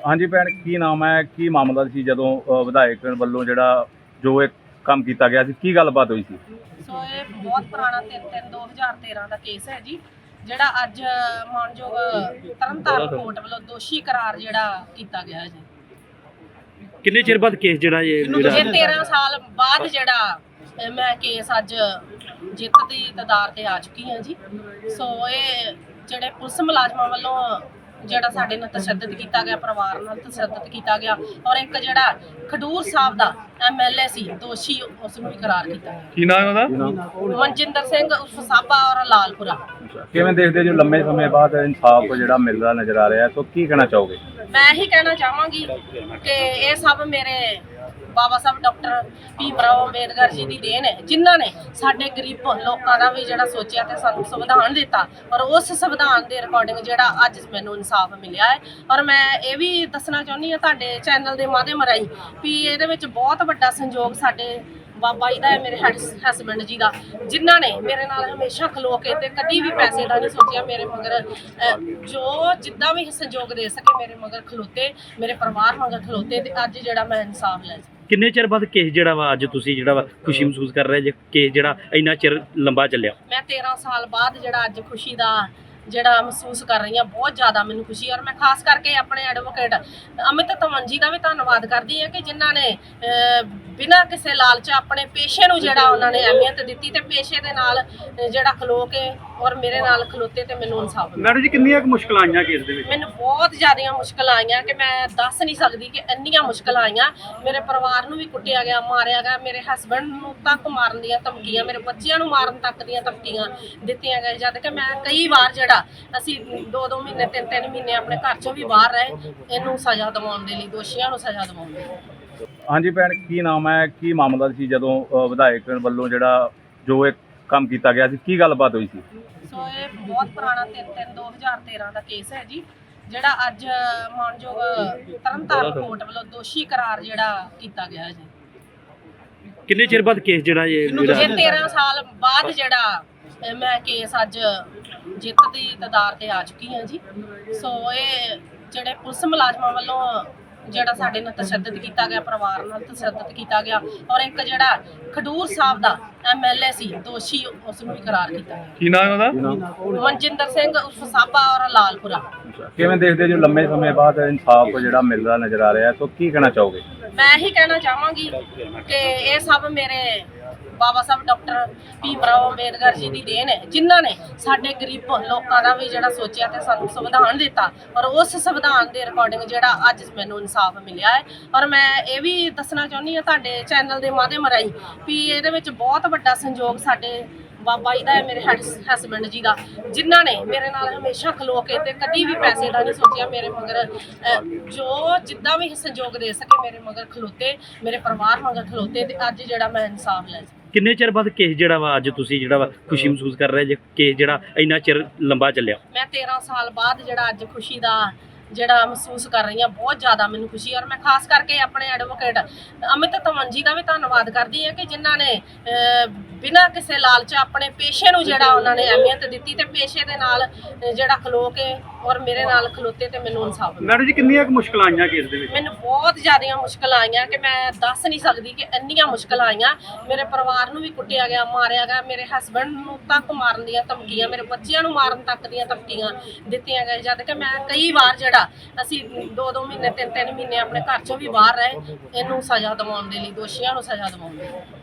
ਹਾਂਜੀ ਭੈਣ ਕੀ ਨਾਮ ਹੈ? ਕੀ ਮਾਮਲਾ ਸੀ ਜਦੋਂ ਅ, ਵਿਧਾਇਕ ਵੱਲੋਂ ਜਿਹੜਾ ਜੋ ਇਹ ਕੰਮ ਕੀਤਾ ਗਿਆ ਸੀ ਕੀ ਗੱਲਬਾਤ ਹੋਈ ਸੀ? ਸੋ ਇਹ ਬਹੁਤ ਪੁਰਾਣਾ 3 2013 ਦਾ ਕੇਸ ਹੈ ਜੀ ਜਿਹੜਾ ਅੱਜ ਮਾਨਯੋਗ ਤਰਨਤਾਰਨ ਕੋਰਟ ਵੱਲੋਂ ਦੋਸ਼ੀ ਕਰਾਰ ਜਿਹੜਾ ਕੀਤਾ ਗਿਆ ਹੈ ਜੀ। ਕਿੰਨੇ ਚਿਰ ਬਾਅਦ ਕੇਸ ਜਿਹੜਾ ਇਹ ਇਹ ਜਿਹੜਾ 13 ਸਾਲ ਬਾਅਦ ਜਿਹੜਾ ਅਹ, ਮੈਂ ਕੇਸ ਅੱਜ ਜਿੱਤ ਦੀ ਤਦਾਰ ਤੇ ਆ ਚੁੱਕੀ ਹਾਂ ਜੀ। ਸੋ ਇਹ ਜਿਹੜੇ ਪੁਲਿਸ ਮੁਲਾਜ਼ਮਾਂ ਵੱਲੋਂ ਜਿਹੜਾ ਸਾਡੇ ਨਾਲ ਤਸ਼ੱਦਦ ਕੀਤਾ ਗਿਆ ਪਰਿਵਾਰ ਨਾਲ ਤਸ਼ੱਦਦ ਕੀਤਾ ਗਿਆ ਔਰ ਇੱਕ ਜਿਹੜਾ ਖਡੂਰ ਸਾਹਿਬ ਦਾ ਐਮਐਲਏ ਸੀ ਦੋਸ਼ੀ ਉਸ ਨੂੰ ਵੀ ਕਰਾਰ ਕੀਤਾ ਗਿਆ। ਕੀ ਨਾਮ ਉਹਦਾ? ਮਨਜਿੰਦਰ ਸਿੰਘ ਉਰਫ ਸਾਬਾ ਔਰ ਲਾਲਪੁਰਾ। ਕਿਵੇਂ ਦੇਖਦੇ ਜੋ ਲੰਮੇ ਸਮੇਂ ਬਾਅਦ ਇਨਸਾਫ ਜਿਹੜਾ ਮਿਲਦਾ ਨਜ਼ਰ ਆ ਰਿਹਾ? ਹੈ ਸੋ ਕੀ ਕਹਿਣਾ ਚਾਹੋਗੇ? ਮੈਂ ਇਹੀ ਕਹਿਣਾ ਚਾਹਾਂਗੀ ਕਿ ਇਹ ਸਭ ਮੇਰੇ ਬਾਬਾ ਸਾਹਿਬ, ਡਾਕਟਰ ਭੀਮ ਰਾਓ ਅੰਬੇਦਕਰ ਜੀ ਦੀ ਦੇਣ ਹੈ, ਜਿਨ੍ਹਾਂ ਨੇ ਸਾਡੇ ਗਰੀਬ ਲੋਕਾਂ ਦਾ ਵੀ ਜਿਹੜਾ ਸੋਚਿਆ ਤੇ ਸਾਨੂੰ ਸੰਵਿਧਾਨ ਦਿੱਤਾ, ਔਰ ਉਸ ਸੰਵਿਧਾਨ ਦੇ ਰਿਕਾਰਡਿੰਗ ਜਿਹੜਾ ਅੱਜ ਮੈਨੂੰ ਇਨਸਾਫ ਮਿਲਿਆ ਹੈ, ਔਰ ਮੈਂ ਇਹ ਵੀ ਦੱਸਣਾ ਚਾਹੁੰਦੀ ਹਾਂ ਤੁਹਾਡੇ ਚੈਨਲ ਦੇ ਮਾਧਿਅਮ ਰਾਹੀਂ ਵੀ ਇਹਦੇ ਵਿੱਚ ਬਹੁਤ ਵੱਡਾ ਸੰਯੋਗ ਸਾਡੇ ਬਾਬਾ ਜੀ ਦਾ ਹੈ, ਮੇਰੇ ਹਸਬੰਡ ਜੀ ਦਾ, ਜਿਨ੍ਹਾਂ ਨੇ ਮੇਰੇ ਨਾਲ ਹਮੇਸ਼ਾ ਖਲੋ ਕੇ ਤੇ ਕਦੀ ਵੀ ਪੈਸੇ ਦਾ ਨਹੀਂ ਸੋਚਿਆ ਮੇਰੇ ਮਗਰ ਜੋ ਜਿੱਦਾਂ ਵੀ ਸਹਿਯੋਗ ਦੇ ਸਕੇ ਮੇਰੇ ਮਗਰ ਖਲੋਤੇ, ਮੇਰੇ ਪਰਿਵਾਰ ਮਗਰ ਖਲੋਤੇ ਤੇ ਅੱਜ ਜਿਹੜਾ ਮੈਂ ਇਨਸਾਫ ਲੈ ਸਕੀ ਕਿੰਨੇ ਚਿਰ ਬਾਅਦ ਕੇਸ ਜਿਹੜਾ ਵਾ ਅੱਜ ਤੁਸੀਂ ਜਿਹੜਾ ਵਾ ਖੁਸ਼ੀ ਮਹਿਸੂਸ ਕਰ ਰਹੇ ਜੇ? ਕੇਸ ਜਿਹੜਾ ਇੰਨਾ ਚਿਰ ਲੰਬਾ ਚੱਲਿਆ? ਮੈਂ 13 ਸਾਲ ਬਾਅਦ ਜਿਹੜਾ ਅੱਜ ਖੁਸ਼ੀ ਦਾ ਜਿਹੜਾ ਮਹਿਸੂਸ ਕਰ ਰਹੀ ਹਾਂ ਬਹੁਤ ਜ਼ਿਆਦਾ ਮੈਨੂੰ ਖੁਸ਼ੀ ਔਰ ਮੈਂ ਖਾਸ ਕਰਕੇ ਆਪਣੇ ਐਡਵੋਕੇਟ ਅਮਿਤ ਤਮਨ ਜੀ ਦਾ ਵੀ ਧੰਨਵਾਦ ਕਰਦੀ ਹਾਂ ਕਿ ਜਿਨ੍ਹਾਂ ਨੇ ਅਹ, ਬਿਨਾਂ ਕਿਸੇ ਲਾਲਚ ਆਪਣੇ ਪੇਸ਼ੇ ਨੂੰ ਜਿਹੜਾ ਉਹਨਾਂ ਨੇ ਅਹਿਮੀਅਤ ਦਿੱਤੀ ਤੇ ਪੇਸ਼ੇ ਦੇ ਨਾਲ ਜਿਹੜਾ ਖਲੋ ਕੇ ਔਰ ਮੇਰੇ ਨਾਲ ਖਲੋਤੇ ਤੇ ਮੈਨੂੰ ਇਨਸਾਫ ਮਿਲਿਆ। ਮੈਡਮ ਜੀ ਕਿੰਨੀਆਂ ਕੁ ਮੁਸ਼ਕਲਾਂ ਆਈਆਂ ਕੇਸ ਦੇ ਵਿੱਚ? ਮੈਨੂੰ ਬਹੁਤ ਜ਼ਿਆਦੀਆਂ ਮੁਸ਼ਕਲਾਂ ਆਈਆਂ ਕਿ ਮੈਂ ਦੱਸ ਨਹੀਂ ਸਕਦੀ ਕਿ ਇੰਨੀਆਂ ਮੁਸ਼ਕਲਾਂ ਆਈਆਂ। ਮੇਰੇ ਪਰਿਵਾਰ ਨੂੰ ਵੀ ਕੁੱਟਿਆ ਗਿਆ ਮਾਰਿਆ ਗਿਆ ਮੇਰੇ ਹਸਬੰਡ ਨੂੰ ਤੱਕ ਮਾਰਨ ਦੀਆਂ ਧਮਕੀਆਂ ਮੇਰੇ ਬੱਚਿਆਂ ਨੂੰ ਮਾਰਨ ਤੱਕ ਦੀਆਂ ਧਮਕੀਆਂ ਦਿੱਤੀਆਂ ਗਈਆਂ ਜਦ ਕਿ ਮੈਂ ਕਈ ਵਾਰ ਜਿਹੜਾ ਅਸੀਂ ਦੋ ਦੋ ਮਹੀਨੇ ਤਿੰਨ ਤਿੰਨ ਮਹੀਨੇ ਆਪਣੇ ਘਰ ਚੋਂ ਵੀ ਬਾਹਰ ਰਹੇ ਇਹਨੂੰ ਸਜ਼ਾ ਦਿਵਾਉਣ ਦੇ ਲਈ ਦੋਸ਼ੀਆਂ ਨੂੰ ਸਜ਼ਾ ਦਿਵਾਉਣ ਦੇ ਲਈ। ਹਾਂਜੀ ਭੈਣ ਕੀ ਨਾਮ ਹੈ? ਕੀ ਮਾਮਲਾ ਸੀ ਜਦੋਂ ਵਿਧਾਇਕ ਵੱਲੋਂ ਜਿਹੜਾ ਜੋ ਇਹ ਕੰਮ ਕੀਤਾ ਗਿਆ ਸੀ ਕੀ ਗੱਲਬਾਤ ਹੋਈ ਸੀ? ਸੋ ਇਹ ਬਹੁਤ ਪੁਰਾਣਾ 3 2013 ਦਾ ਕੇਸ ਹੈ ਜੀ ਜਿਹੜਾ ਅੱਜ ਮਾਨਯੋਗ ਤਰਨਤਾਰਨ ਕੋਰਟ ਵੱਲੋਂ ਦੋਸ਼ੀ ਕਰਾਰ ਜਿਹੜਾ ਕੀਤਾ ਗਿਆ ਹੈ ਜੀ। ਕਿੰਨੇ ਚਿਰ ਬਾਅਦ ਕੇਸ ਜਿਹੜਾ ਇਹ ਜਿਹੜਾ 13 ਸਾਲ ਬਾਅਦ ਜਿਹੜਾ ਮੈਂ ਕੇਸ ਅੱਜ ਜਿੱਤ ਦੀ ਤਦਾਰ ਤੇ ਆ ਚੁੱਕੀ ਹਾਂ ਜੀ। ਸੋ ਇਹ ਜਿਹੜੇ ਪੁਲਿਸ ਮੁਲਾਜ਼ਮਾਂ ਵੱਲੋਂ ਜਿਹੜਾ ਸਾਡੇ ਨਾਲ ਤਸ਼ੱਦਦ ਕੀਤਾ ਗਿਆ ਪਰਿਵਾਰ ਨਾਲ ਤਸ਼ੱਦਦ ਕੀਤਾ ਗਿਆ ਔਰ ਇੱਕ ਜਿਹੜਾ ਖਡੂਰ ਸਾਹਿਬ ਦਾ ਐਮਐਲਏ ਸੀ ਦੋਸ਼ੀ ਉਸ ਨੂੰ ਵੀ ਕਰਾਰ ਕੀਤਾ ਗਿਆ। ਕੀ ਨਾਮ ਉਹਦਾ? ਮਨਜਿੰਦਰ ਸਿੰਘ ਉਰਫ ਸਾਬਾ ਔਰ ਲਾਲਪੁਰਾ। ਕਿਵੇਂ ਦੇਖਦੇ ਜੋ ਲੰਮੇ ਸਮੇਂ ਬਾਅਦ ਇਨਸਾਫ ਜਿਹੜਾ ਮਿਲਦਾ ਨਜ਼ਰ ਆ ਰਿਹਾ? ਹੈ ਸੋ ਕੀ ਕਹਿਣਾ ਚਾਹੋਗੇ? ਮੈਂ ਇਹੀ ਕਹਿਣਾ ਚਾਹਾਂਗੀ ਕਿ ਇਹ ਸਭ ਮੇਰੇ ਬਾਬਾ ਸਾਹਿਬ ਡਾਕਟਰ ਭੀਮ ਰਾਓ ਅੰਬੇਦਕਰ ਜੀ ਦੀ ਦੇਣ ਹੈ, ਜਿਨ੍ਹਾਂ ਨੇ ਸਾਡੇ ਗਰੀਬ ਲੋਕਾਂ ਦਾ ਵੀ ਜਿਹੜਾ ਸੋਚਿਆ ਤੇ ਸਾਨੂੰ ਸੰਵਿਧਾਨ ਦਿੱਤਾ, ਔਰ ਉਸ ਸੰਵਿਧਾਨ ਦੇ ਰਿਕਾਰਡਿੰਗ ਜਿਹੜਾ ਅੱਜ ਮੈਨੂੰ ਇਨਸਾਫ ਮਿਲਿਆ ਹੈ, ਔਰ ਮੈਂ ਇਹ ਵੀ ਦੱਸਣਾ ਚਾਹੁੰਦੀ ਹਾਂ ਤੁਹਾਡੇ ਚੈਨਲ ਦੇ ਮਾਧਿਅਮ ਰਾਹੀਂ ਵੀ ਇਹਦੇ ਵਿੱਚ ਬਹੁਤ ਵੱਡਾ ਸੰਯੋਗ ਸਾਡੇ ਬਾਬਾ ਜੀ ਦਾ ਹੈ ਮੇਰੇ ਹਸਬੰਡ ਜੀ ਦਾ ਜਿਨ੍ਹਾਂ ਨੇ ਮੇਰੇ ਨਾਲ ਹਮੇਸ਼ਾ ਖਲੋ ਕੇ ਤੇ ਕਦੀ ਵੀ ਪੈਸੇ ਦਾ ਨਹੀਂ ਸੋਚਿਆ ਮੇਰੇ ਮਗਰ ਜੋ ਜਿੱਦਾਂ ਵੀ ਸਹਿਯੋਗ ਦੇ ਸਕੇ ਮੇਰੇ ਮਗਰ ਖਲੋਤੇ ਮੇਰੇ ਪਰਿਵਾਰ ਮਗਰ ਖਲੋਤੇ ਤੇ ਅੱਜ ਜਿਹੜਾ ਮੈਂ ਇਨਸਾਫ ਲੈ ਕਿੰਨੇ ਚਿਰ ਬਾਅਦ ਕੇਸ ਜਿਹੜਾ ਵਾ ਅੱਜ ਤੁਸੀਂ ਜਿਹੜਾ ਵਾ ਖੁਸ਼ੀ ਮਹਿਸੂਸ ਕਰ ਰਹੇ ਜੇ? ਕੇਸ ਜਿਹੜਾ ਇੰਨਾ ਚਿਰ ਲੰਬਾ ਚੱਲਿਆ। ਮੈਂ 13 ਸਾਲ ਬਾਅਦ ਜਿਹੜਾ ਅੱਜ ਖੁਸ਼ੀ ਦਾ ਜਿਹੜਾ ਮਹਿਸੂਸ ਕਰ ਰਹੀ ਹਾਂ ਬਹੁਤ ਜ਼ਿਆਦਾ ਮੈਨੂੰ ਖੁਸ਼ੀ ਔਰ ਮੈਂ ਖਾਸ ਕਰਕੇ ਆਪਣੇ ਐਡਵੋਕੇਟ ਅਮਿਤ ਤਮਨ ਜੀ ਦਾ ਵੀ ਧੰਨਵਾਦ ਕਰਦੀ ਹਾਂ ਕਿ ਜਿਨ੍ਹਾਂ ਨੇ ਬਿਨਾਂ ਕਿਸੇ ਲਾਲਚ ਆਪਣੇ ਪੇਸ਼ੇ ਨੂੰ ਜਿਹੜਾ ਉਹਨਾਂ ਨੇ ਅਹਿਮੀਅਤ ਦਿੱਤੀ ਤੇ ਪੇਸ਼ੇ ਦੇ ਨਾਲ ਜਿਹੜਾ ਖਲੋ ਕੇ ਔਰ ਮੇਰੇ ਨਾਲ ਖਲੋਤੇ ਤੇ ਮੈਨੂੰ ਇਨਸਾਫ ਮਿਲਿਆ। ਮੈਡਮ ਜੀ ਕਿੰਨੀਆਂ ਕੁ ਮੁਸ਼ਕਲਾਂ ਆਈਆਂ ਕੇਸ ਦੇ ਵਿੱਚ? ਮੈਨੂੰ ਬਹੁਤ ਜ਼ਿਆਦੀਆਂ ਮੁਸ਼ਕਲਾਂ ਆਈਆਂ ਕਿ ਮੈਂ ਦੱਸ ਨਹੀਂ ਸਕਦੀ ਕਿ ਇੰਨੀਆਂ ਮੁਸ਼ਕਲਾਂ ਆਈਆਂ। ਮੇਰੇ ਪਰਿਵਾਰ ਨੂੰ ਵੀ ਕੁੱਟਿਆ ਗਿਆ ਮਾਰਿਆ ਗਿਆ ਮੇਰੇ ਹਸਬੰਡ ਨੂੰ ਤੱਕ ਮਾਰਨ ਦੀਆਂ ਧਮਕੀਆਂ ਮੇਰੇ ਬੱਚਿਆਂ ਨੂੰ ਮਾਰਨ ਤੱਕ ਦੀਆਂ ਧਮਕੀਆਂ ਦਿੱਤੀਆਂ ਗਈਆਂ। ਜਦ ਕਿ ਮੈਂ ਕਈ ਵਾਰ ਜਿਹੜਾ ਅਸੀਂ ਦੋ ਦੋ ਮਹੀਨੇ ਤਿੰਨ ਤਿੰਨ ਮਹੀਨੇ ਆਪਣੇ ਘਰ ਚੋਂ ਵੀ ਬਾਹਰ ਰਹੇ ਇਹਨੂੰ ਸਜ਼ਾ ਦਿਵਾਉਣ ਦੇ ਲਈ ਦੋਸ਼ੀਆਂ ਨੂੰ ਸਜ਼ਾ ਦਿਵਾਉਣ ਦੇ ਲਈ।